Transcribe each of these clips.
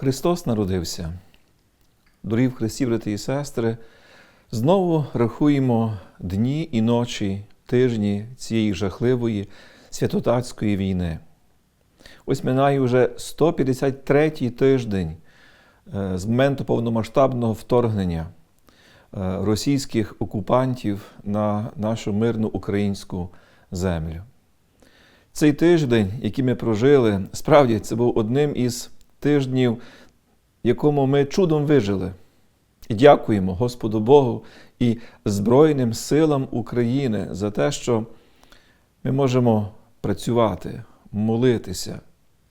Христос народився. Дорогі в Христі, брати і сестри, знову рахуємо дні і ночі, тижні цієї жахливої святотатської війни. Ось минає вже 153-й тиждень е, з моменту повномасштабного вторгнення е, російських окупантів на нашу мирну українську землю. Цей тиждень, який ми прожили, справді це був одним із тижнів, якому ми чудом вижили. І дякуємо Господу Богу і Збройним силам України за те, що ми можемо працювати, молитися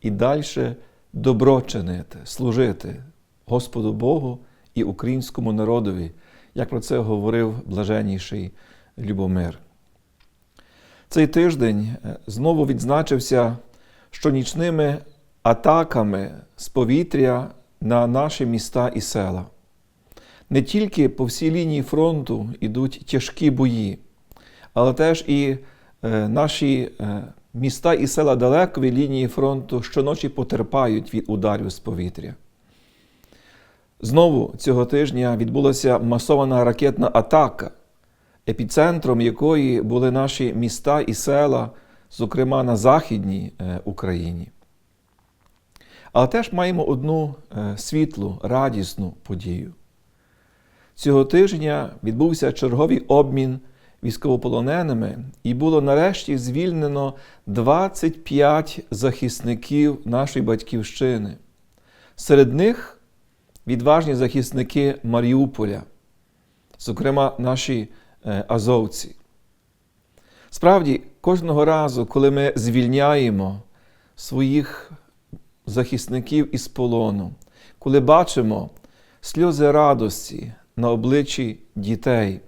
і далі добро чинити, служити Господу Богу і українському народові, як про це говорив блаженніший Любомир. Цей тиждень е, знову відзначився щонічними атаками з повітря на наші міста і села. Не тільки по всій лінії фронту йдуть тяжкі бої, але теж і е, наші е, міста і села далеко від лінії фронту щоночі потерпають від ударів з повітря. Знову цього тижня відбулася масована ракетна атака, епіцентром якої були наші міста і села, зокрема на Західній е, Україні. Але теж маємо одну е, світлу, радісну подію. Цього тижня відбувся черговий обмін військовополоненими, і було нарешті звільнено 25 захисників нашої батьківщини. Серед них відважні захисники Маріуполя, зокрема наші е, азовці. Справді, кожного разу, коли ми звільняємо своїх захисників із полону, коли бачимо сльози радості на обличчі дітей,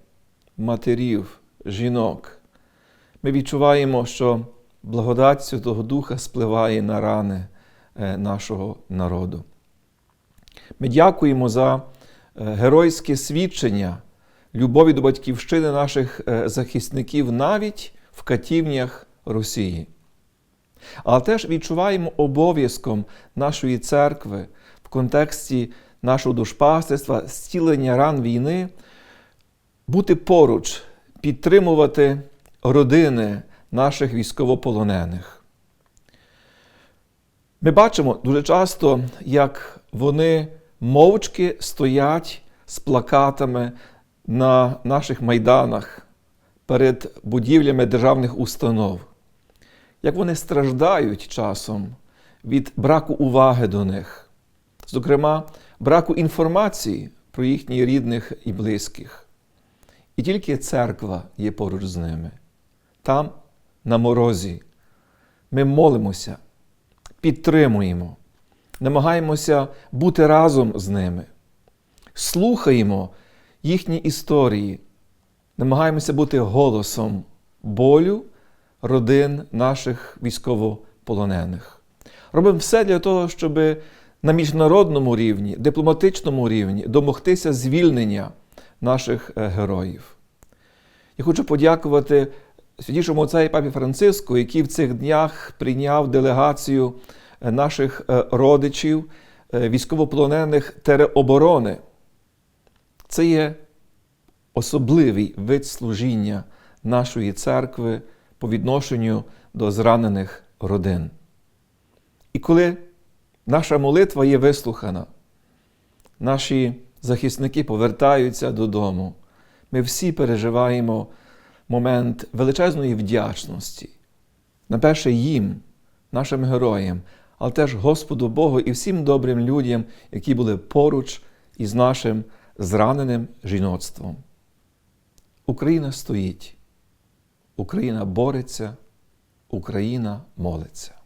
матерів, жінок, ми відчуваємо, що благодать Святого Духа спливає на рани е, нашого народу. Ми дякуємо за е, геройське свідчення любові до батьківщини наших е, захисників навіть в катівнях Росії. Але теж відчуваємо обов'язком нашої церкви в контексті нашого душпастерства, зцілення ран війни, бути поруч, підтримувати родини наших військовополонених. Ми бачимо дуже часто, як вони мовчки стоять з плакатами на наших майданах перед будівлями державних установ, як вони страждають часом від браку уваги до них, зокрема, браку інформації про їхніх рідних і близьких. І тільки церква є поруч з ними. Там, на морозі, ми молимося, підтримуємо, намагаємося бути разом з ними, слухаємо їхні історії, намагаємося бути голосом болю родин наших військовополонених. Робимо все для того, щоб на міжнародному рівні, дипломатичному рівні домогтися звільнення наших е, героїв. Я хочу подякувати святішому отцеві папі Франциску, який в цих днях прийняв делегацію е, наших е, родичів, військовополонених тереоборони. Це є особливий вид служіння нашої церкви по відношенню до зранених родин. І коли наша молитва є вислухана, наші захисники повертаються додому, ми всі переживаємо момент величезної вдячності, на перше їм, нашим героям, але теж Господу Богу і всім добрим людям, які були поруч із нашим зраненим жіноцтвом. Україна стоїть, Україна бореться, Україна молиться.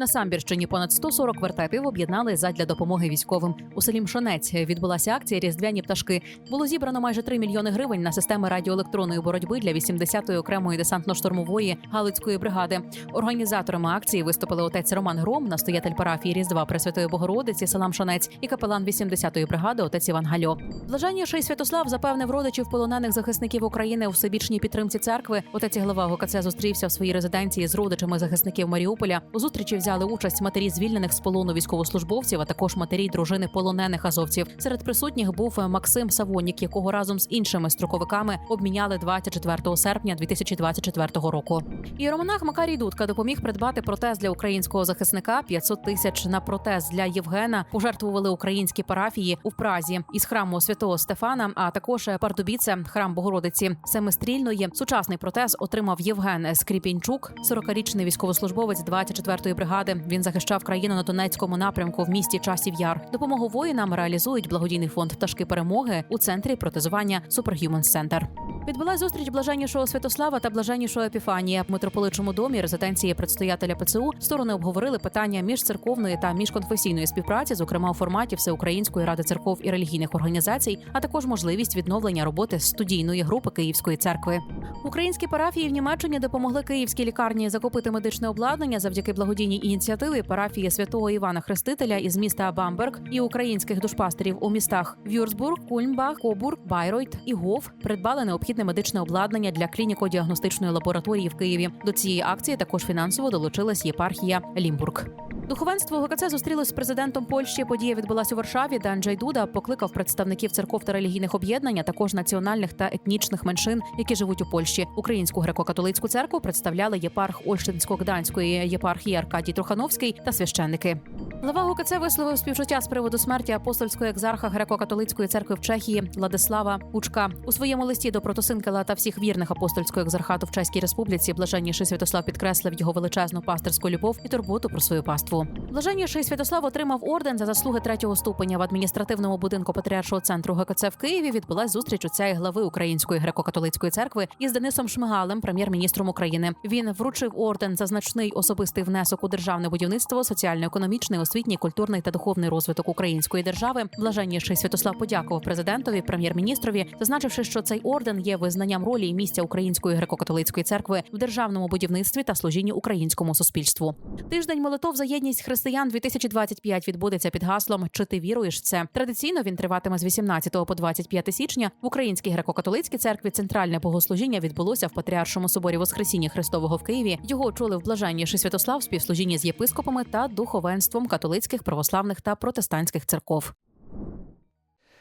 На Самбірщині понад 140 вертепів об'єднали задля допомоги військовим. У селі Мшонець відбулася акція Різдвяні пташки. Було зібрано майже 3 мільйони гривень на системи радіоелектронної боротьби для 80-ї окремої десантно-штурмової Галицької бригади. Організаторами акції виступили отець Роман Гром, настоятель парафії Різдва Пресвятої Богородиці, села Мшонець і капелан 80-ї бригади отець Іван Гальо. Блаженніший Святослав запевнив родичів полонених захисників України у всебічній підтримці церкви. Отець глава ГКЦ зустрівся в своїй резиденції з родичами захисників Маріуполя. У зустрічі взяли участь матері звільнених з полону військовослужбовців, а також матері дружини полонених азовців. Серед присутніх був Максим Савонік, якого разом з іншими строковиками обміняли 24 серпня 2024 року. Іеромонах Макарій Дудка допоміг придбати протез для українського захисника 500 тисяч на протез для Євгена. Пожертвували українські парафії у Празі із храму святого Стефана, а також Пардубіце, храм Богородиці Семистрільної. Сучасний протез отримав Євген Скріпінчук, 40-річний військовослужбовець 24-ї бригади. Він захищав країну на Донецькому напрямку в місті Часів Яр. Допомогу воїнам реалізують благодійний фонд пташки перемоги у центрі протезування Superhuman Center. Відбулась зустріч блаженнішого Святослава та блаженнішого Епіфанія в митрополичому домі резиденції предстоятеля ПЦУ. Сторони обговорили питання міжцерковної та міжконфесійної співпраці, зокрема у форматі Всеукраїнської ради церков і релігійних організацій, а також можливість відновлення роботи студійної групи Київської церкви. Українські парафії в Німеччині допомогли київській лікарні закупити медичне обладнання завдяки благодійній ініціативі парафії святого Івана Хрестителя із міста Бамберг і українських душпастерів у містах Вюрцбург, Кульмбах, Кобург, Байройт і Гоф придбали необхідне медичне обладнання для клініко-діагностичної лабораторії в Києві. До цієї акції також фінансово долучилась єпархія Лімбург. Духовенство ГКЦ зустрілось з президентом Польщі. Подія відбулась у Варшаві, де Дуда покликав представників церков та релігійних об'єднань, а також національних та етнічних меншин, які живуть у Польщі. Українську греко-католицьку церкву представляли єпарх Ольштинсько-Гданської єпархії Аркадій Трухановський та священники. Глава ГКЦ висловив співчуття з приводу смерті апостольського екзарха греко-католицької церкви в Чехії Владислава Пучка у своєму листі до протосинкела та всіх вірних апостольського екзархату в Чеській Республіці. Блаженніший Святослав підкреслив його величезну пасторську любов і турботу про свою паству. Блаженніший Святослав отримав орден за заслуги третього ступеня в адміністративному будинку Патріаршого центру ГКЦ в Києві. Відбулась зустріч отця і глави Української греко-католицької церкви із Денисом Шмигалем, прем'єр-міністром України. Він вручив орден за значний особистий внесок у державне будівництво, соціально-економічний, освітній, культурний та духовний розвиток української держави. Блаженніший Святослав подякував президентові, прем'єр-міністрові, зазначивши, що цей орден є визнанням ролі і місця Української греко-католицької церкви в державному будівництві та служінні українському суспільству. Тиждень молитов за єдність християн 2025 відбудеться під гаслом Чи ти віруєш в це? Традиційно він триватиме з 18 по 25 січня. В Українській греко-католицькій церкві центральне богослужіння відбулося в Патріаршому соборі Воскресіння Христового в Києві. Його очолив блаженніший Святослав в співслужінні з єпископами та духовенством католицьких, православних та протестантських церков.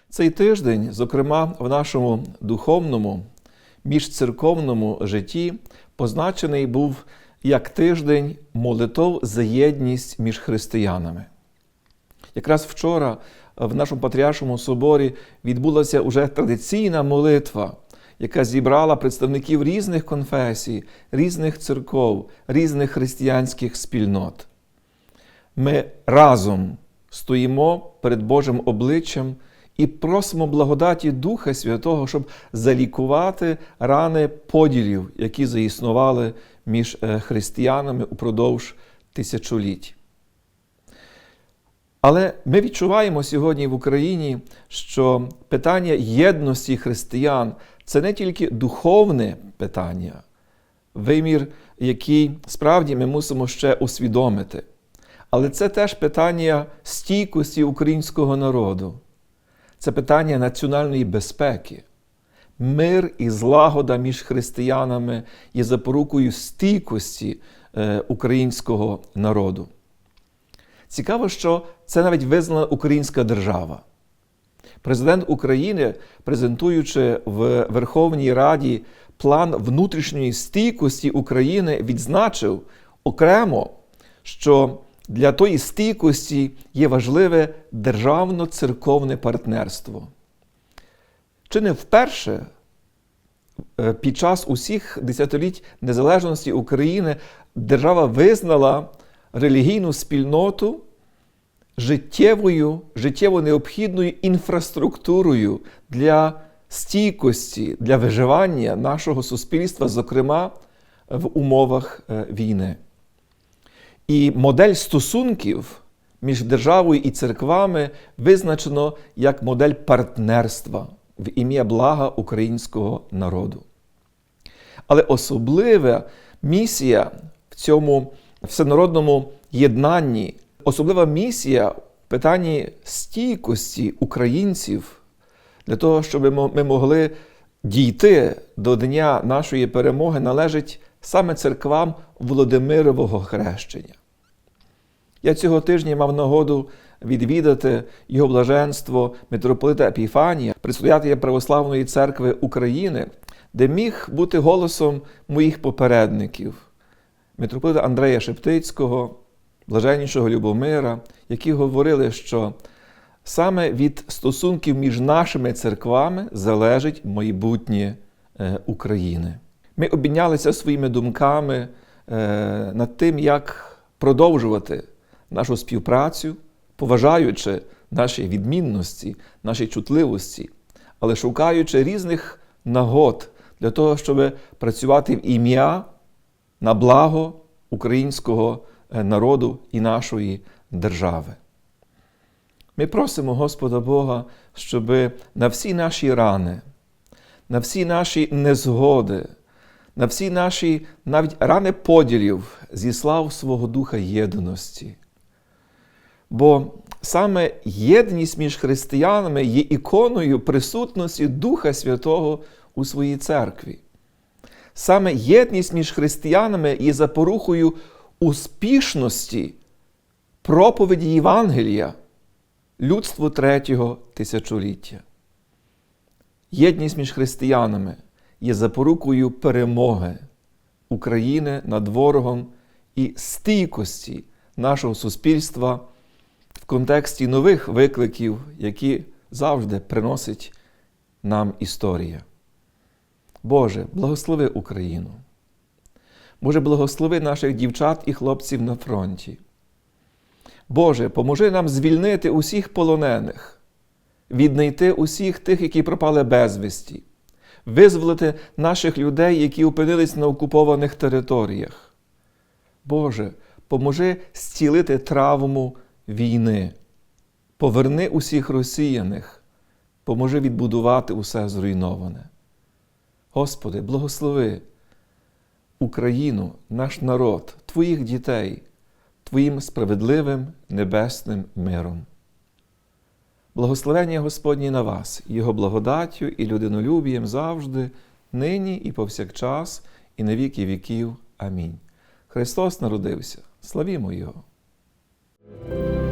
Цей тиждень, зокрема, в нашому духовному, міжцерковному житті, позначений був як тиждень молитов за єдність між християнами. Якраз вчора в нашому Патріаршому соборі відбулася уже традиційна молитва, яка зібрала представників різних конфесій, різних церков, різних християнських спільнот. Ми разом стоїмо перед Божим обличчям і просимо благодаті Духа Святого, щоб залікувати рани поділів, які заіснували між е, християнами упродовж тисячоліть. Але ми відчуваємо сьогодні в Україні, що питання єдності християн це не тільки духовне питання, вимір, який справді ми мусимо ще усвідомити. Але це теж питання стійкості українського народу, це питання національної безпеки. Мир і злагода між християнами є запорукою стійкості е, українського народу. Цікаво, що це навіть визнала українська держава. Президент України, презентуючи в Верховній Раді план внутрішньої стійкості України, відзначив окремо, що для тої стійкості є важливе державно-церковне партнерство. Чи не вперше е, під час усіх десятиліть незалежності України держава визнала релігійну спільноту життєвою, життєво необхідною інфраструктурою для стійкості, для виживання нашого суспільства, зокрема в умовах е, війни. І модель стосунків між державою і церквами визначено як модель партнерства в ім'я блага українського народу. Але особлива місія в цьому всенародному єднанні, особлива місія в питанні стійкості українців для того, щоб ми могли дійти до Дня нашої перемоги, належить саме церквам Володимирового хрещення. Я цього тижня мав нагоду відвідати його блаженство митрополита Епіфанія, предстоятеля Православної церкви України, де міг бути голосом моїх попередників, митрополита Андрея Шептицького, блаженнішого Любомира, які говорили, що саме від стосунків між нашими церквами залежить майбутнє е, України. Ми обмінялися своїми думками е, над тим, як продовжувати нашу співпрацю, поважаючи наші відмінності, наші чутливості, але шукаючи різних нагод для того, щоб працювати в ім'я на благо українського е, народу і нашої держави. Ми просимо Господа Бога, щоб на всі наші рани, на всі наші незгоди, на всі наші навіть рани поділів зіслав свого Духа єдності. Бо саме єдність між християнами є іконою присутності Духа Святого у своїй церкві. Саме єдність між християнами є запорухою успішності проповіді Євангелія людству третього тисячоліття. Єдність між християнами є запорукою перемоги України над ворогом і стійкості нашого суспільства в контексті нових викликів, які завжди приносить нам історія. Боже, благослови Україну. Боже, благослови наших дівчат і хлопців на фронті. Боже, поможи нам звільнити усіх полонених, віднайти усіх тих, які пропали безвісті, визволити наших людей, які опинились на окупованих територіях. Боже, поможи зцілити травму війни, поверни усіх росіяних, поможи відбудувати усе зруйноване. Господи, благослови Україну, наш народ, Твоїх дітей. Твоїм справедливим небесним миром. Благословення Господні на вас, Його благодаттю і людинолюбієм завжди, нині і повсякчас, і на віки віків. Амінь. Христос народився. Славімо Його! Thank you.